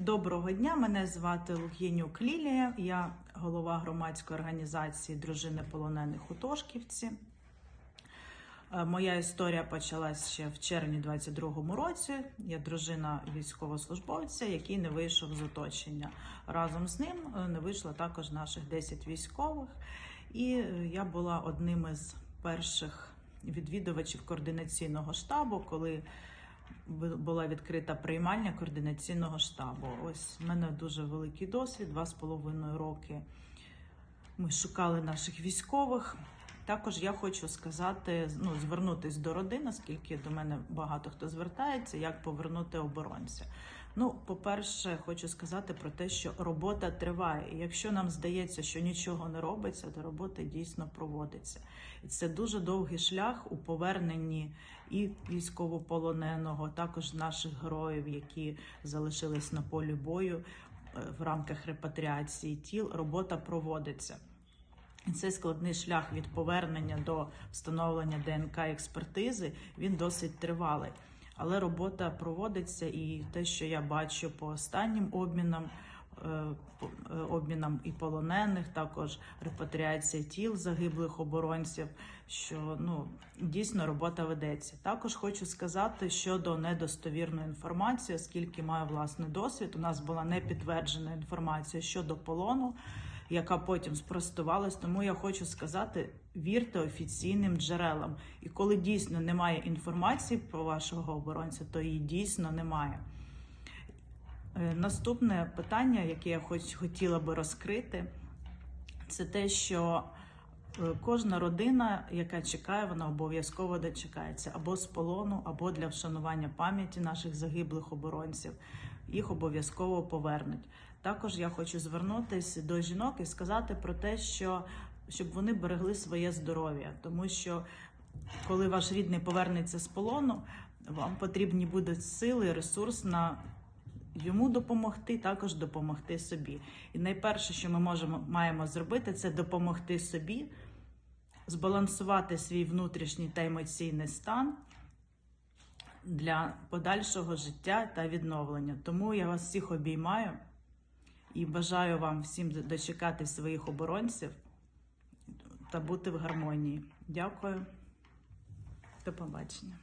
Доброго дня, мене звати Лук'єнюк Лілія. Я голова громадської організації Дружини полонених у Тошківці. Е, Моя історія почалась ще в червні 22-му році. Я дружина військовослужбовця, який не вийшов з оточення. Разом з ним е, не вийшло також наших 10 військових. І е, я була одним із перших відвідувачів координаційного штабу, коли була відкрита приймальня координаційного штабу. Ось в мене дуже великий досвід, два з половиною роки. Ми шукали наших військових. Також я хочу сказати, ну, звернутися до родини, оскільки до мене багато хто звертається, як повернути оборонця. Ну, по-перше, хочу сказати про те, що робота триває. І якщо нам здається, що нічого не робиться, то робота дійсно проводиться. І це дуже довгий шлях у поверненні і військовополоненого, також наших героїв, які залишились на полі бою е, в рамках репатріації тіл. Робота проводиться. І цей складний шлях від повернення до встановлення ДНК експертизи він досить тривалий. Але робота проводиться, і те, що я бачу по останнім обмінам, е, е, обмінам і полонених, також репатріація тіл загиблих оборонців, що ну дійсно робота ведеться. Також хочу сказати щодо недостовірної інформації, оскільки маю власний досвід. У нас була непідтверджена інформація щодо полону яка потім спростувалась. Тому я хочу сказати: вірте офіційним джерелам. І коли дійсно немає інформації про вашого оборонця, то її дійсно немає. Е, Наступне питання, яке я хоч хотіла би розкрити, це те, що е, кожна родина, яка чекає, вона обов'язково дочекається або з полону, або для вшанування пам'яті наших загиблих оборонців. Їх обов'язково повернуть. Також я хочу звернутися до жінок і сказати про те, що щоб вони берегли своє здоров'я, тому що коли ваш рідний повернеться з полону, вам потрібні будуть сили, ресурс на йому допомогти, також допомогти собі. І найперше, що ми можемо маємо зробити, це допомогти собі, збалансувати свій внутрішній та емоційний стан для подальшого життя та відновлення. Тому я вас всіх обіймаю і бажаю вам всім дочекати своїх оборонців та бути в гармонії. Дякую. До побачення.